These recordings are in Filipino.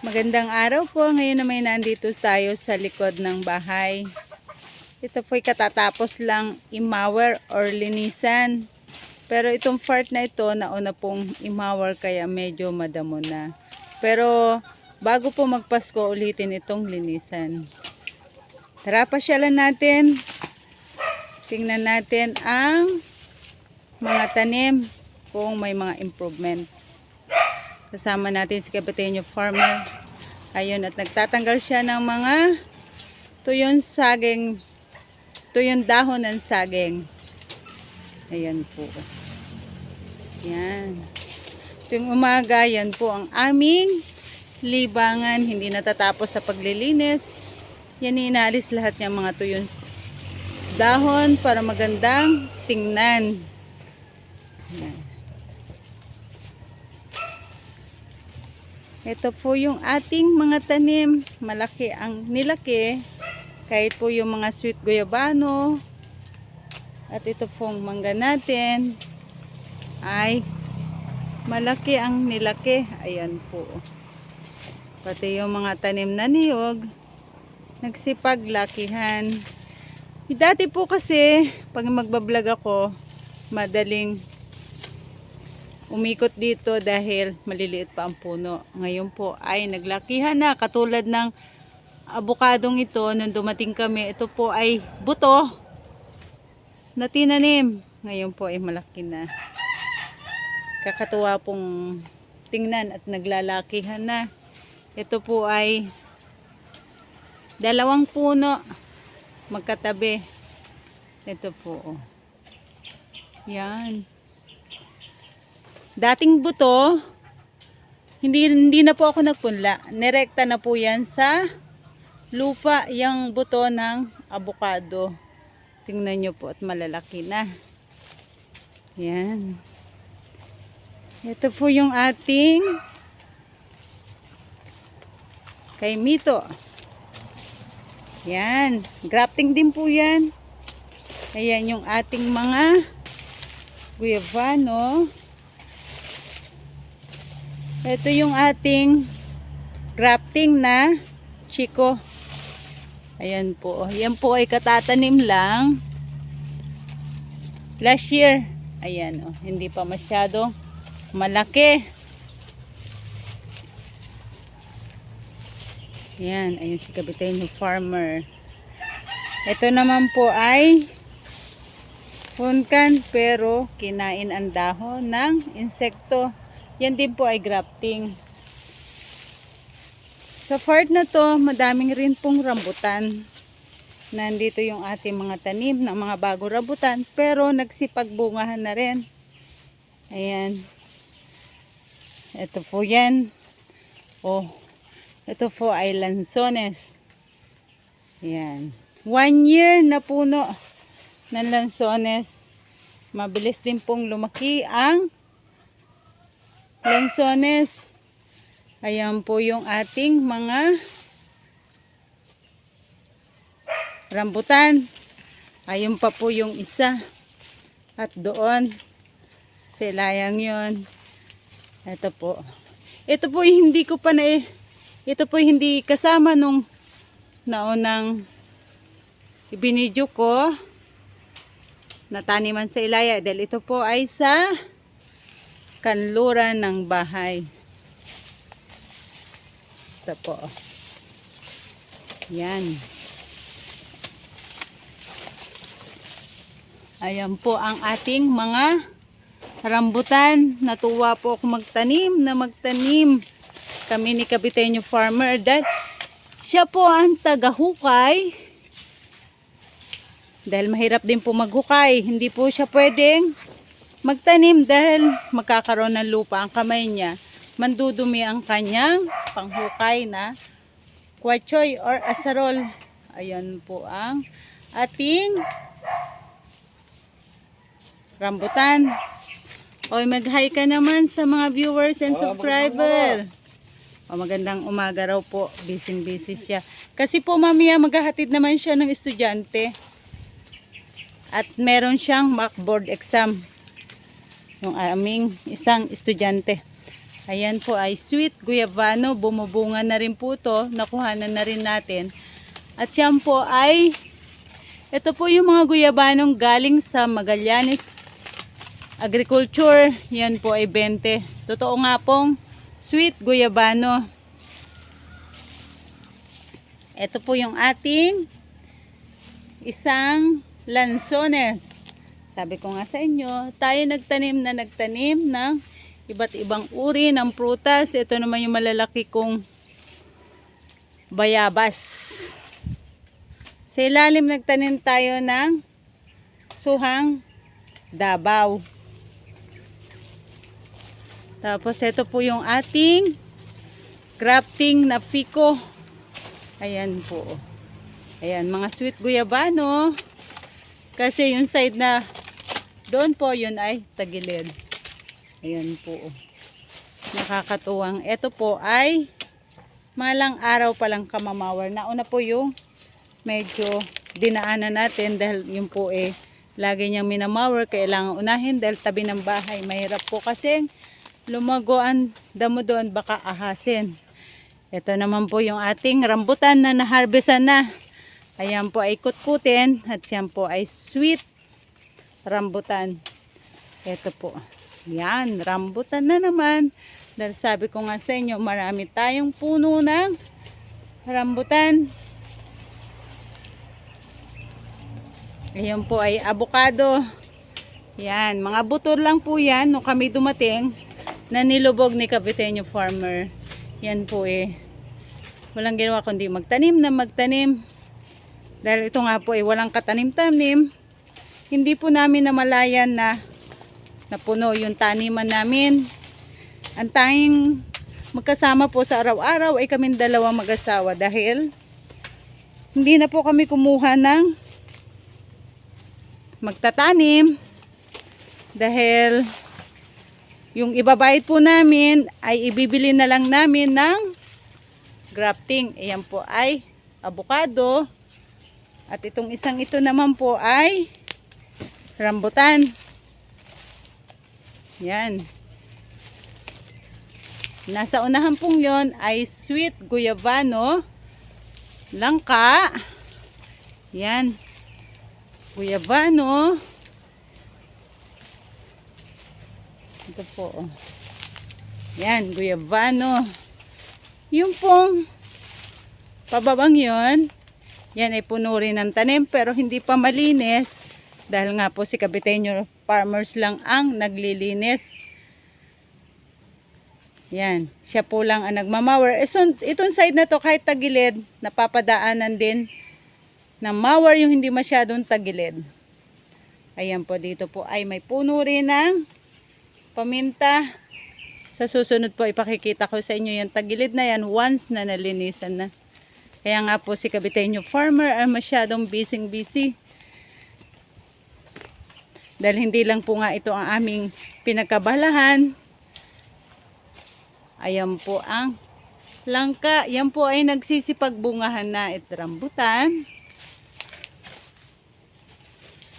Magandang araw po. Ngayon na may nandito tayo sa likod ng bahay. Ito po'y katatapos lang imawer or linisan. Pero itong part na ito, nauna pong imawer kaya medyo madamo na. Pero bago po magpasko, ulitin itong linisan. Tara, pasyalan natin. Tingnan natin ang mga tanim kung may mga improvement. Kasama natin si Kapitenyo Farmer. Ayun, at nagtatanggal siya ng mga tuyon saging, tuyon dahon ng saging. Ayan po. Yan. Tuwing umaga, yan po ang aming libangan. Hindi natatapos sa paglilinis. Yan inaalis lahat ng mga tuyon dahon para magandang tingnan. Yan. Ito po yung ating mga tanim. Malaki ang nilaki. Kahit po yung mga sweet guyabano. At ito pong mangga natin. Ay malaki ang nilaki. Ayan po. Pati yung mga tanim na niyog. Nagsipaglakihan. Dati po kasi, pag magbablog ako, madaling umikot dito dahil maliliit pa ang puno. Ngayon po ay naglakihan na katulad ng abukadong ito nung dumating kami. Ito po ay buto na tinanim. Ngayon po ay malaki na. Kakatuwa pong tingnan at naglalakihan na. Ito po ay dalawang puno magkatabi. Ito po. oh. Yan dating buto, hindi, hindi na po ako nagpunla. Nerekta na po yan sa lupa, yung buto ng abukado. Tingnan nyo po at malalaki na. Yan. Ito po yung ating kay Mito. Yan. Grafting din po yan. Ayan yung ating mga guayabano. Ito yung ating grafting na chiko. Ayan po. Yan po ay katatanim lang. Last year. Ayan oh. Hindi pa masyado malaki. Ayan. Ayun si Kabiteño Farmer. Ito naman po ay funkan pero kinain ang dahon ng insekto. Yan din po ay grafting. Sa part na to, madaming rin pong rambutan. Nandito yung ating mga tanim ng mga bagong rambutan, pero nagsipagbungahan na rin. Ayan. Ito po yan. Oh, ito po ay lansones. Ayan. One year na puno ng lansones. Mabilis din pong lumaki ang lansones. Ayan po yung ating mga rambutan. Ayun pa po yung isa. At doon, silayang yon. Ito po. Ito po hindi ko pa na ito po hindi kasama nung naunang ibinidyo ko na taniman sa ilaya dahil ito po ay sa kanluran ng bahay. Ito po. Yan. Ayan po ang ating mga rambutan. Natuwa po ako magtanim na magtanim. Kami ni Kabiteño Farmer. Dahil siya po ang tagahukay. Dahil mahirap din po maghukay. Hindi po siya pwedeng magtanim dahil magkakaroon ng lupa ang kamay niya. Mandudumi ang kanyang panghukay na kwachoy or asarol. Ayan po ang ating rambutan. Oy, mag-hi ka naman sa mga viewers and subscriber. O, magandang umaga raw po. Busy-busy siya. Kasi po mamaya maghahatid naman siya ng estudyante. At meron siyang mock board exam. Yung aming isang estudyante. Ayan po ay sweet guyabano. Bumubunga na rin po to. Nakuhanan na rin natin. At yan po ay ito po yung mga guyabanong galing sa Magallanes Agriculture. Yan po ay 20. Totoo nga pong sweet guyabano. Ito po yung ating isang lansones. Sabi ko nga sa inyo, tayo nagtanim na nagtanim ng iba't ibang uri ng prutas. Ito naman yung malalaki kong bayabas. Sa ilalim nagtanim tayo ng suhang dabaw. Tapos ito po yung ating grafting na fiko. Ayan po. Ayan, mga sweet guyabano. Kasi yung side na doon po, yun ay tagilid. Ayan po. Nakakatuwang. Ito po ay malang araw pa lang kamamawar. Nauna po yung medyo dinaanan natin dahil yun po eh lagi niyang minamawar. Kailangan unahin dahil tabi ng bahay. Mahirap po kasi lumago ang damo doon baka ahasin. Ito naman po yung ating rambutan na naharbesan na. Ayan po ay kutkutin at yan po ay sweet rambutan. Ito po. Yan, rambutan na naman. Dahil sabi ko nga sa inyo, marami tayong puno ng rambutan. Ayan po ay avocado. Yan, mga buto lang po yan. Nung kami dumating, na nilubog ni Kapitenyo Farmer. Yan po eh. Walang ginawa kundi magtanim na magtanim. Dahil ito nga po eh, walang katanim-tanim. Hindi po namin namalayan na napuno yung taniman namin. Ang tanging magkasama po sa araw-araw ay kaming dalawa mag-asawa dahil hindi na po kami kumuha ng magtatanim dahil yung ibabayad po namin ay ibibili na lang namin ng grafting. Ayan po ay avocado. At itong isang ito naman po ay rambutan. Yan. Nasa unahan pong yon ay sweet guyabano, langka, yan, guyabano, ito po, oh. yan, guyabano, yung pong pababang yon, yan ay puno rin ng tanim pero hindi pa malinis dahil nga po si Kabiteño farmers lang ang naglilinis. Yan, siya po lang ang nagmamower. Itong, itong side na to kahit tagilid, napapadaanan din ng mower yung hindi masyadong tagilid. Ayan po dito po ay may puno rin ng paminta. Sa susunod po ipakikita ko sa inyo yung tagilid na yan once na nalinisan na. Kaya nga po si Kabiteño farmer ay masyadong busy busy. Dahil hindi lang po nga ito ang aming pinagkabalahan. Ayan po ang langka. Yan po ay nagsisipagbungahan na ito rambutan.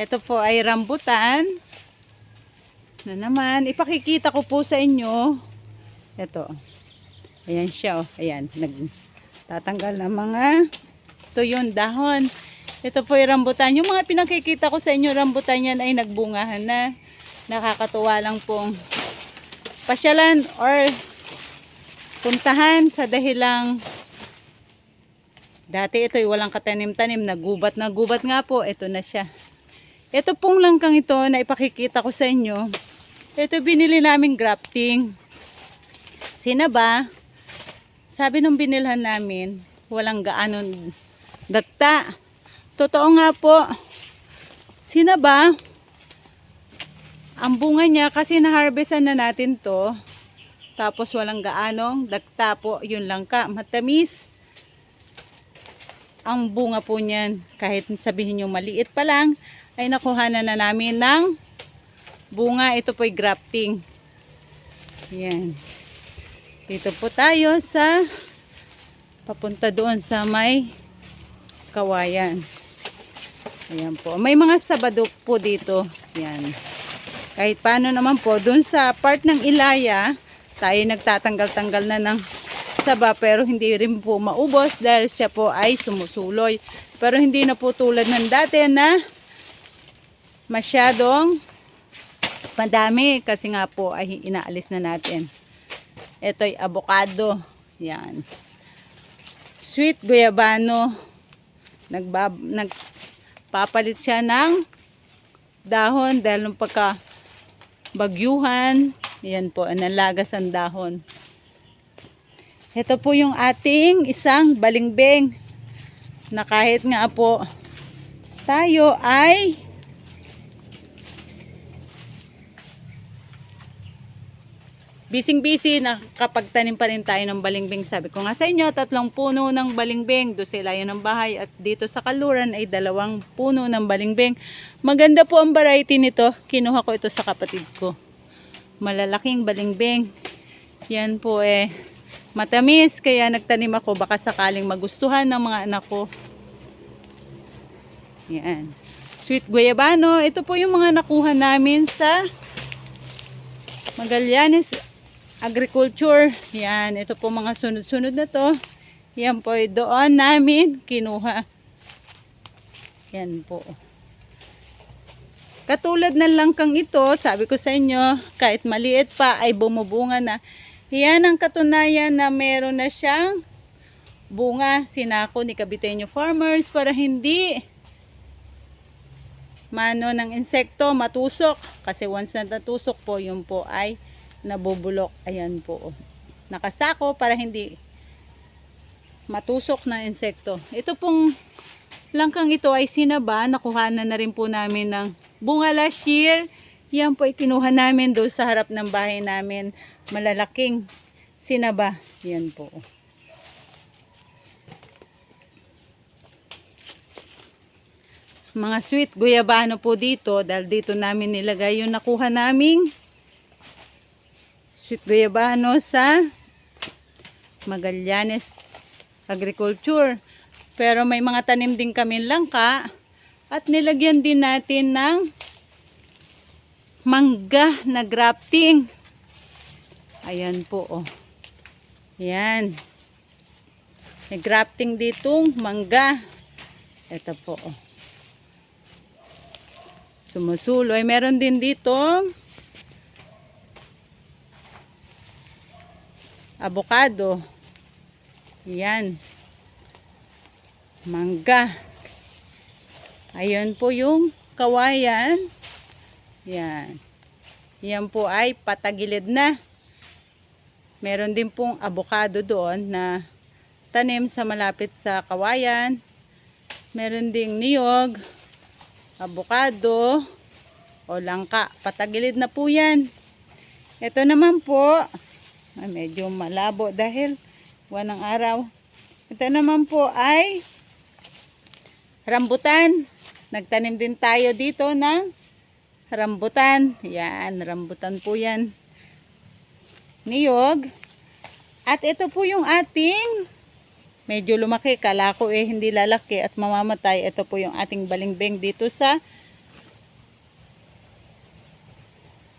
Ito po ay rambutan. Na naman, ipakikita ko po sa inyo. Ito. Ayan siya. Oh. Ayan. Nagtatanggal ng mga tuyon dahon. Ito po yung rambutan. Yung mga pinakikita ko sa inyo, rambutan yan ay nagbungahan na. Nakakatuwa lang pong pasyalan or puntahan sa dahilang dati ito ay walang katanim-tanim. Nagubat na gubat nga po. Ito na siya. Ito pong langkang ito na ipakikita ko sa inyo. Ito binili naming grafting. Sinaba, sabi nung binilhan namin, walang gaanon dagta. Totoo nga po, sinaba, ang bunga niya kasi naharvestan na natin to, tapos walang gaanong dagta po, yun lang ka, matamis. Ang bunga po niyan, kahit sabihin nyo maliit pa lang, ay nakuha na na namin ng bunga. Ito po'y grafting. Yan. Dito po tayo sa papunta doon sa may kawayan. Ayan po. May mga sabado po dito. Yan. Kahit paano naman po, doon sa part ng Ilaya, tayo nagtatanggal-tanggal na ng saba pero hindi rin po maubos dahil siya po ay sumusuloy. Pero hindi na po tulad ng dati na masyadong madami kasi nga po ay inaalis na natin. Ito'y avocado. Yan. Sweet guayabano. Nagbab nagpapalit siya ng dahon dahil nung pagka bagyuhan, yan po, nalagas ang dahon. Ito po yung ating isang balingbing na kahit nga po tayo ay Bising-busy na kapag tanim pa rin tayo ng balingbing. Sabi ko nga sa inyo, tatlong puno ng balingbing. Do sila yun ng bahay. At dito sa kaluran ay dalawang puno ng balingbing. Maganda po ang variety nito. Kinuha ko ito sa kapatid ko. Malalaking balingbing. Yan po eh. Matamis. Kaya nagtanim ako. Baka sakaling magustuhan ng mga anak ko. Yan. Sweet guayabano. Ito po yung mga nakuha namin sa Magallanes Agriculture. Yan, ito po mga sunod-sunod na to. Yan po doon namin kinuha. Yan po. Katulad ng langkang ito, sabi ko sa inyo, kahit maliit pa ay bumubunga na. Yan ang katunayan na meron na siyang bunga. Sinako ni Caviteño Farmers para hindi mano ng insekto matusok. Kasi once na natusok po, yun po ay nabubulok. Ayan po. Nakasako para hindi matusok na insekto. Ito pong langkang ito ay sinaba. Nakuhanan na rin po namin ng bunga last year. Yan po ay namin doon sa harap ng bahay namin. Malalaking sinaba. Yan po. Mga sweet guyabano po dito. Dahil dito namin nilagay yung nakuha naming sweet guyabano sa Magallanes Agriculture. Pero may mga tanim din kami langka at nilagyan din natin ng mangga na grafting. Ayan po oh. Yan. May grafting ditong mangga. Ito po oh. Sumusuloy. Meron din ditong avocado. Yan. Mangga. Ayun po yung kawayan. Yan. Yan po ay patagilid na. Meron din pong avocado doon na tanim sa malapit sa kawayan. Meron ding niyog, avocado, o langka. Patagilid na po yan. Ito naman po, ay, medyo malabo dahil wanang araw. Ito naman po ay rambutan. Nagtanim din tayo dito ng rambutan. Yan, rambutan po yan. Niyog. At ito po yung ating medyo lumaki. Kala ko eh hindi lalaki at mamamatay. Ito po yung ating balingbeng dito sa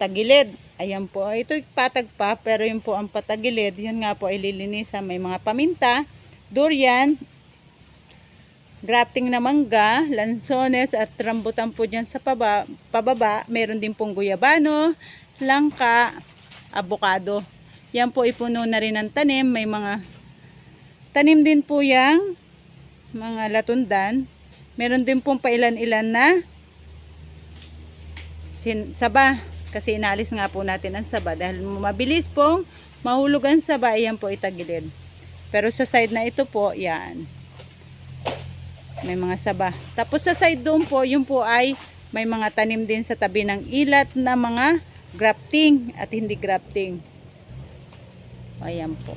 tagilid. Ayan po. Ito patag pa pero yun po ang patagilid. Yun nga po ay lilinisan. May mga paminta, durian, grafting na mangga, lansones at rambutan po dyan sa paba, pababa. Meron din pong guyabano, langka, abukado. Yan po ipuno na rin ng tanim. May mga tanim din po yang mga latundan. Meron din pong pailan-ilan na sin saba. Kasi inaalis nga po natin ang saba. Dahil mabilis pong mahulog ang saba. Ayan po itagilid. Pero sa side na ito po, yan. May mga saba. Tapos sa side doon po, yung po ay may mga tanim din sa tabi ng ilat na mga grafting at hindi grafting. Ayan po.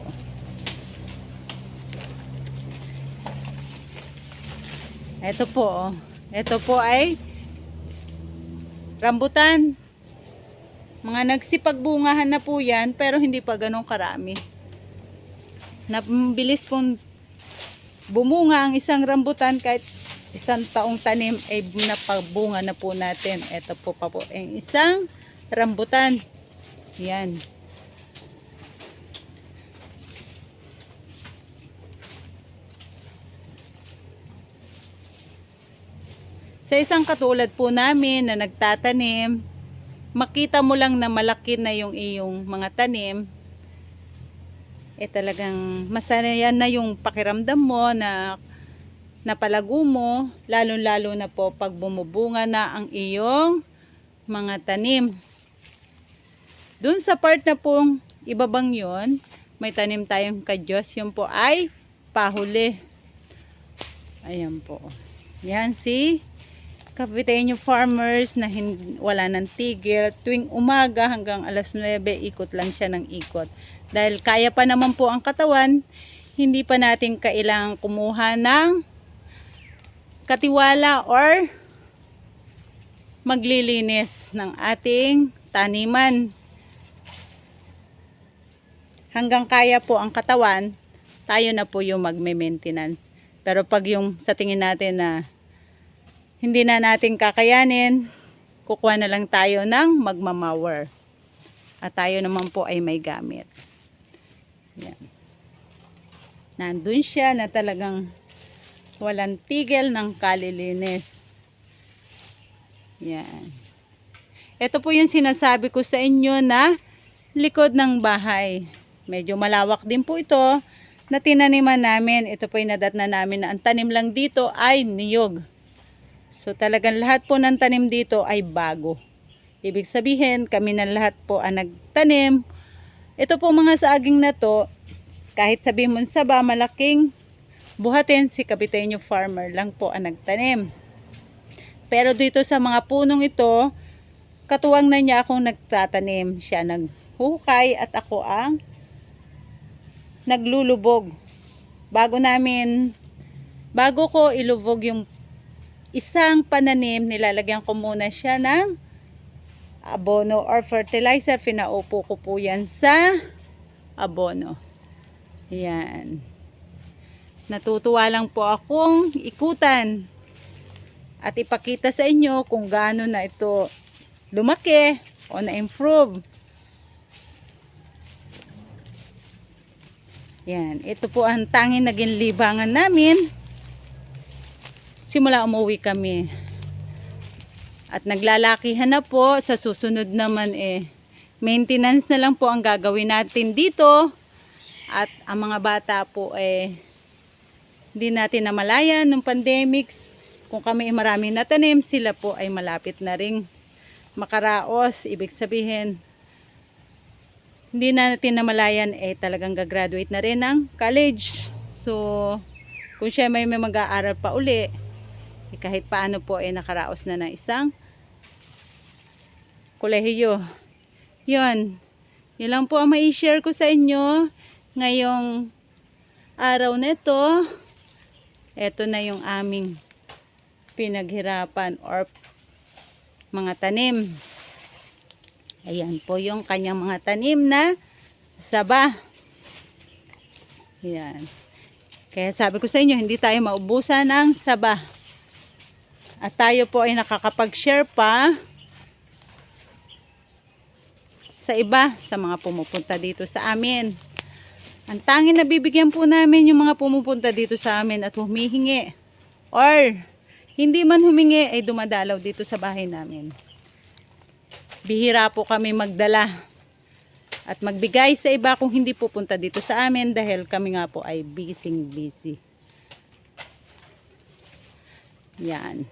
Ito po. oh. Ito po ay rambutan. Mga nagsipagbungahan na po yan, pero hindi pa ganong karami. Nabilis mm, pong bumunga ang isang rambutan kahit isang taong tanim ay napabunga na po natin. Ito po pa po ang isang rambutan. Yan. Sa isang katulad po namin na nagtatanim, makita mo lang na malaki na yung iyong mga tanim, eh talagang masaya na yung pakiramdam mo na napalago mo, lalo-lalo na po pag bumubunga na ang iyong mga tanim. Doon sa part na pong ibabang yon, may tanim tayong kadyos, yun po ay pahuli. Ayan po. Yan si Kapitenyo farmers na wala ng tigil. Tuwing umaga hanggang alas 9, ikot lang siya ng ikot. Dahil kaya pa naman po ang katawan, hindi pa natin kailangang kumuha ng katiwala or maglilinis ng ating taniman. Hanggang kaya po ang katawan, tayo na po yung magme-maintenance. Pero pag yung sa tingin natin na hindi na natin kakayanin, kukuha na lang tayo ng magmamawer. At tayo naman po ay may gamit. Yan. Nandun siya na talagang walang tigil ng kalilinis. Yan. Ito po yung sinasabi ko sa inyo na likod ng bahay. Medyo malawak din po ito na tinaniman namin. Ito po yung nadat na namin na ang tanim lang dito ay niyog. So talagang lahat po ng tanim dito ay bago. Ibig sabihin, kami na lahat po ang nagtanim. Ito po mga saging na to, kahit sabihin mo sa ba, malaking buhatin si Kapitenyo Farmer lang po ang nagtanim. Pero dito sa mga punong ito, katuwang na niya akong nagtatanim. Siya naghuhukay at ako ang naglulubog. Bago namin, bago ko ilubog yung isang pananim, nilalagyan ko muna siya ng abono or fertilizer. Pinaupo ko po yan sa abono. Yan. Natutuwa lang po akong ikutan at ipakita sa inyo kung gaano na ito lumaki o na-improve. Yan. Ito po ang tanging naging libangan namin. Simula umuwi kami. At naglalakihan na po. Sa susunod naman eh, maintenance na lang po ang gagawin natin dito. At ang mga bata po eh, hindi natin namalayan ng pandemics. Kung kami ay marami natanim, sila po ay malapit na ring makaraos. Ibig sabihin, hindi na natin namalayan eh talagang gagraduate na rin ng college. So, kung siya may, may mag-aaral pa uli, eh, kahit paano po eh nakaraos na ng isang kolehiyo. Yun. Yun lang po ang mai-share ko sa inyo ngayong araw nito. Ito na yung aming pinaghirapan or mga tanim. Ayan po yung kanyang mga tanim na saba. Ayan. Kaya sabi ko sa inyo, hindi tayo maubusan ng saba. At tayo po ay nakakapag-share pa sa iba, sa mga pumupunta dito sa amin. Ang tanging nabibigyan po namin yung mga pumupunta dito sa amin at humihingi. Or, hindi man humingi ay dumadalaw dito sa bahay namin bihira po kami magdala at magbigay sa iba kung hindi pupunta dito sa amin dahil kami nga po ay busy busy. Yan.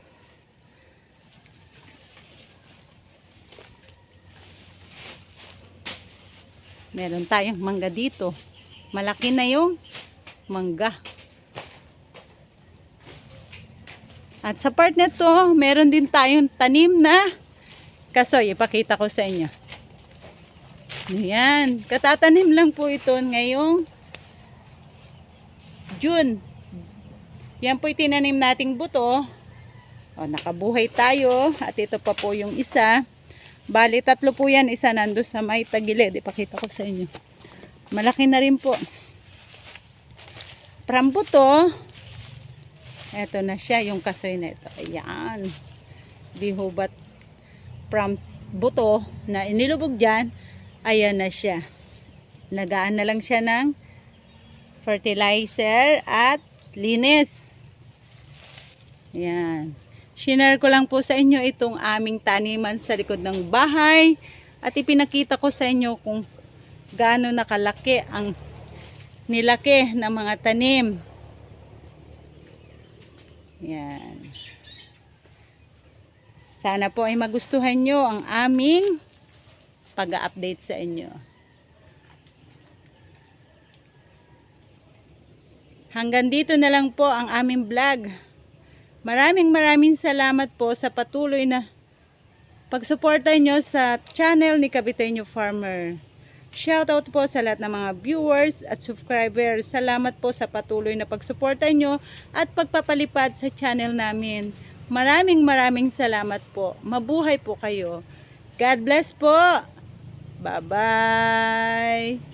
Meron tayong mangga dito. Malaki na yung mangga. At sa part na to, meron din tayong tanim na kasoy. Ipakita ko sa inyo. Ayan. Katatanim lang po ito ngayong June. Yan po itinanim nating buto. O, nakabuhay tayo. At ito pa po yung isa. Bali, tatlo po yan. Isa nando sa may tagilid. Ipakita ko sa inyo. Malaki na rin po. From buto, eto na siya, yung kasoy na ito. Ayan. Di hubat from buto na inilubog dyan, ayan na siya. Nagaan na lang siya ng fertilizer at linis. Ayan. Shinare ko lang po sa inyo itong aming taniman sa likod ng bahay at ipinakita ko sa inyo kung gaano nakalaki ang nilaki ng mga tanim. Yan. Sana po ay magustuhan nyo ang aming pag-update sa inyo. Hanggang dito na lang po ang aming vlog. Maraming maraming salamat po sa patuloy na pagsuporta nyo sa channel ni Kabiteño Farmer. Shoutout po sa lahat ng mga viewers at subscribers. Salamat po sa patuloy na pagsuporta nyo at pagpapalipad sa channel namin. Maraming maraming salamat po. Mabuhay po kayo. God bless po. Bye-bye.